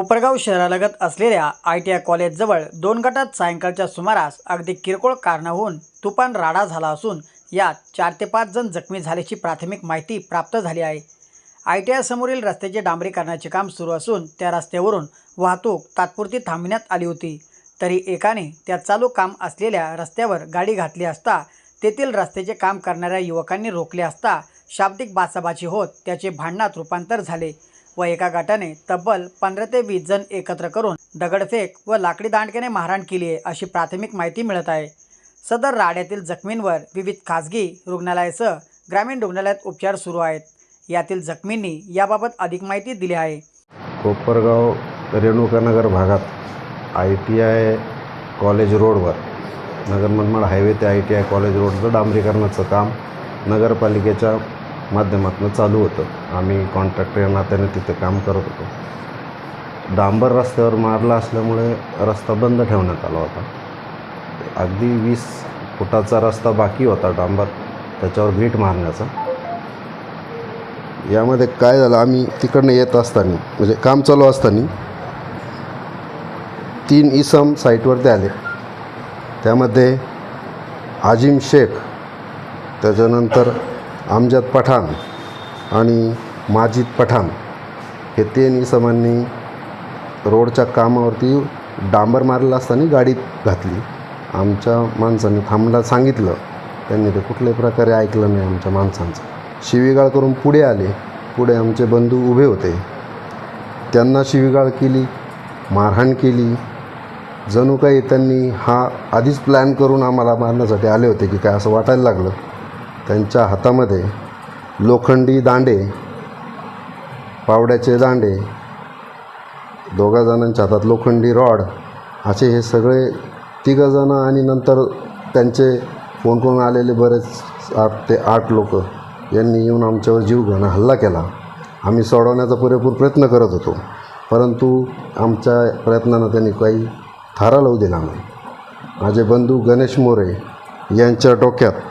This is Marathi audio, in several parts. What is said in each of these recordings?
कोपरगाव शहरालगत असलेल्या आय टी आय कॉलेजजवळ दोन गटात सायंकाळच्या सुमारास अगदी किरकोळ कारणाहून तुफान राडा झाला असून यात चार ते पाच जण जखमी झाल्याची प्राथमिक माहिती प्राप्त झाली आहे. आय टी आय समोरील रस्त्याचे डांबरीकरणाचे काम सुरू असून त्या रस्त्यावरून वाहतूक तात्पुरती थांबण्यात आली होती. तरी एकाने त्या चालू काम असलेल्या रस्त्यावर गाडी घातली असता तेथील रस्त्याचे काम करणाऱ्या युवकांनी रोखले असता शाब्दिक बाचाबाची होत त्याचे भांडणात रूपांतर झाले. व एका गटाने तब्बल पंधरा ते वीस जण एकत्र करून दगडफेक व लाकडी दांडक्याने मारहाण केली आहे अशी प्राथमिक माहिती मिळत आहे. सदर राड्यातील जखमींवर विविध खासगी रुग्णालयासह ग्रामीण रुग्णालयात उपचार सुरू आहेत. यातील जखमींनी याबाबत अधिक माहिती दिली आहे. कोपरगाव रेणुकानगर भागात आय टी आय कॉलेज रोडवर नगर मनमाड हायवे ते आय टी आय कॉलेज रोडचं डांबरीकरणाचं काम नगरपालिकेच्या माध्यमातून चालू होतं. आम्ही कॉन्ट्रॅक्टर या नात्याने तिथे काम करत होतो. डांबर रस्त्यावर मारला असल्यामुळे रस्ता बंद ठेवण्यात आला होता. अगदी वीस फुटाचा रस्ता बाकी होता डांबर त्याच्यावर वीट मारण्याचा. यामध्ये काय झालं आम्ही तिकडनं येत असताना म्हणजे काम चालू असताना तीन इसम साईटवरती आले. त्यामध्ये आजिम शेख त्याच्यानंतर अमजद पठाण आणि माजिद पठाण हे तीन इसमांनी रोडच्या कामावरती डांबर मारलेला असताना गाडीत घातली. आमच्या माणसांनी थांबला सांगितलं. त्यांनी ते कुठल्याही प्रकारे ऐकलं नाही आमच्या माणसांचं. शिवीगाळ करून पुढे आले. पुढे आमचे बंधू उभे होते. त्यांना शिवीगाळ केली मारहाण केली. जणू काही त्यांनी हा आधीच प्लॅन करून आम्हाला मारण्यासाठी आले होते की काय असं वाटायला लागलं. त्यांच्या हातामध्ये लोखंडी दांडे पावड्याचे दांडे दोघा जणांच्या हातात लोखंडी रॉड असे हे सगळे तिघंजणं आणि नंतर त्यांचे कोण कोण आलेले बरेच आठ ते आठ लोक यांनी येऊन आमच्यावर जीवघेणं हल्ला केला. आम्ही सोडवण्याचा पुरेपूर प्रयत्न करत होतो परंतु आमच्या प्रयत्नानं त्यांनी काही थारा लावू दिला नाही. माझे बंधू गणेश मोरे यांच्या डोक्यात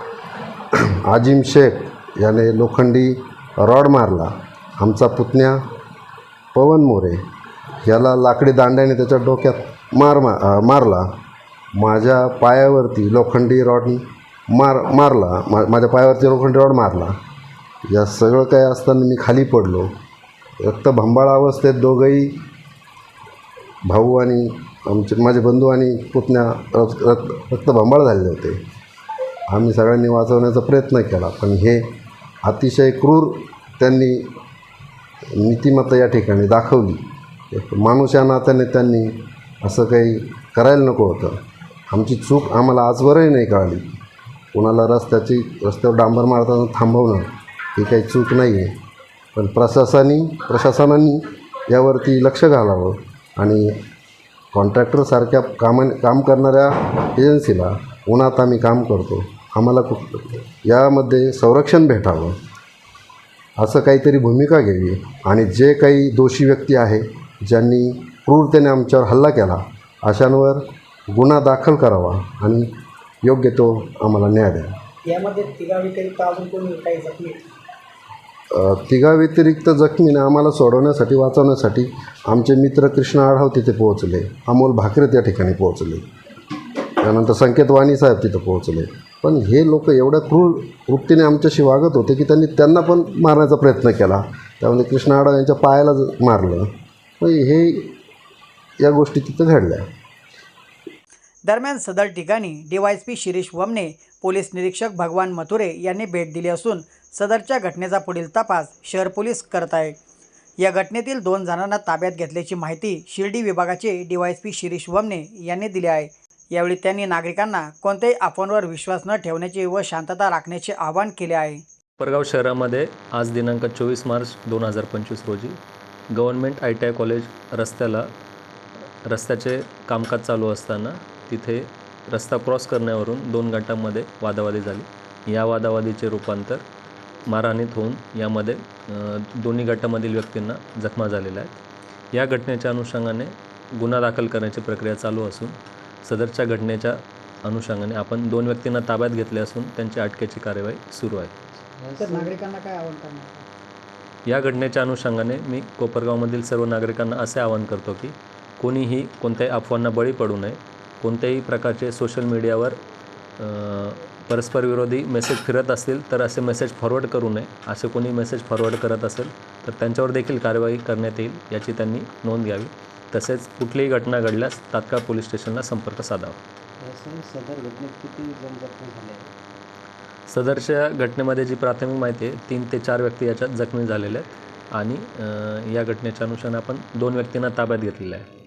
आजिम शेख याने लोखंडी रॉड मारला. आमचा पुतण्या पवन मोरे याला लाकडी दांड्याने त्याच्या डोक्यात मार मा मारला. माझ्या पायावरती लोखंडी रॉड मार मारला. मा माझ्या पायावरती लोखंडी रॉड मारला. या सगळं काय असताना मी खाली पडलो. रक्तभंबाळ अवस्थेत दोघंही भाऊ आणि आमचे माझे बंधू आणि पुतण्या रक्त रक्त रक्तभंबाळ झालेले होते. आम्ही सगळ्यांनी वाचवण्याचा प्रयत्न केला. पण हे अतिशय क्रूर त्यांनी नीतिमत्ता या ठिकाणी दाखवली. माणूस या नात्याने त्यांनी असं काही करायला नको होतं. आमची चूक आम्हाला आजवरही नाही कळाली. कोणाला रस्त्याची रस्त्यावर डांबर मारताना थांबवणं ही काही चूक नाही आहे पण प्रशासनी प्रशासनाने यावरती लक्ष घालावं आणि कॉन्ट्रॅक्टरसारख्या कामा काम करणाऱ्या एजन्सीला उन्हात आम्ही काम करतो. आम्हाला कुठ यामध्ये संरक्षण भेटावं असं काहीतरी भूमिका घ्यावी. आणि जे काही दोषी व्यक्ती आहे ज्यांनी क्रूरतेने आमच्यावर हल्ला केला अशांवर गुन्हा दाखल करावा आणि योग्य तो आम्हाला न्याय द्या यामध्ये तिघा व्यतिरिक्त अजून कोणी काही जखमी अ, तिघा व्यतिरिक्त जखमीने आम्हाला सोडवण्यासाठी वाचवण्यासाठी आमचे मित्र कृष्ण आढाव तिथे पोहोचले. अमोल भाकरे त्या ठिकाणी पोहोचले. त्यानंतर संकेत वाणी साहेब तिथं पोहोचले. पण हे लोक एवढ्या क्रूर वृत्तीने आमच्याशी वागत होते की त्यांनी त्यांना पण मारण्याचा प्रयत्न केला. त्यामध्ये कृष्ण आढाव यांच्या पायाला मारलं. मग हे या गोष्टी तिथं घडल्या. दरम्यान सदर ठिकाणी डीवायएसपी शिरीष वमने पोलीस निरीक्षक भगवान मथुरे यांनी भेट दिली असून सदरच्या घटनेचा पुढील तपास शहर पोलीस करत आहे. या घटनेतील दोन जणांना ताब्यात घेतल्याची माहिती शिर्डी विभागाचे डीवायएसपी शिरीष वमने यांनी दिली आहे. यावेळी त्यांनी नागरिकांना कोणत्याही अफवांवर विश्वास न ठेवण्याचे व शांतता राखण्याचे आवाहन केले आहे. परगाव शहरामध्ये आज दिनांक चोवीस मार्च दोन हजार पंचवीस रोजी government I T I college रस्त्याला रस्त्याचे कामकाज चालू असताना तिथे रस्ता क्रॉस करण्यावरून दोन गटांमध्ये वादावादी झाली. या वादावादीचे रूपांतर मारहाणीत होऊन यामध्ये दोन्ही गटामधील व्यक्तींना जखमा झालेल्या आहेत. या घटनेच्या अनुषंगाने गुन्हा दाखल करण्याची प्रक्रिया चालू असून सदरच्या घटनेच्या अनुषंगाने आपण दोन व्यक्तींना ताब्यात घेतले असून त्यांची अटकेची कार्यवाही सुरू आहे. नागरिकांना काय आवाहन करणार? या घटनेच्या अनुषंगाने मी कोपरगावमधील सर्व नागरिकांना असे आवाहन करतो की कोणीही कोणत्याही अफवांना बळी पडू नये. कोणत्याही प्रकारचे सोशल मीडियावर परस्परविरोधी मेसेज फिरत असतील तर असे मेसेज फॉरवर्ड करू नये. असे कोणी मेसेज फॉरवर्ड करत असेल तर त्यांच्यावर देखील कारवाई करण्यात येईल याची त्यांनी नोंद घ्यावी. तसेच कुठलीही घटना घडल्यास तात्काळ पोलीस स्टेशनला संपर्क साधावा. सदर घटनेत किती जण जखमी झाले? आहेत सदरच्या घटनेमध्ये जी प्राथमिक माहिती आहे तीन ते चार व्यक्ती याच्यात जखमी झालेले आहेत आणि या घटनेच्या अनुषंगाने आपण दोन व्यक्तींना ताब्यात घेतलेलं आहे.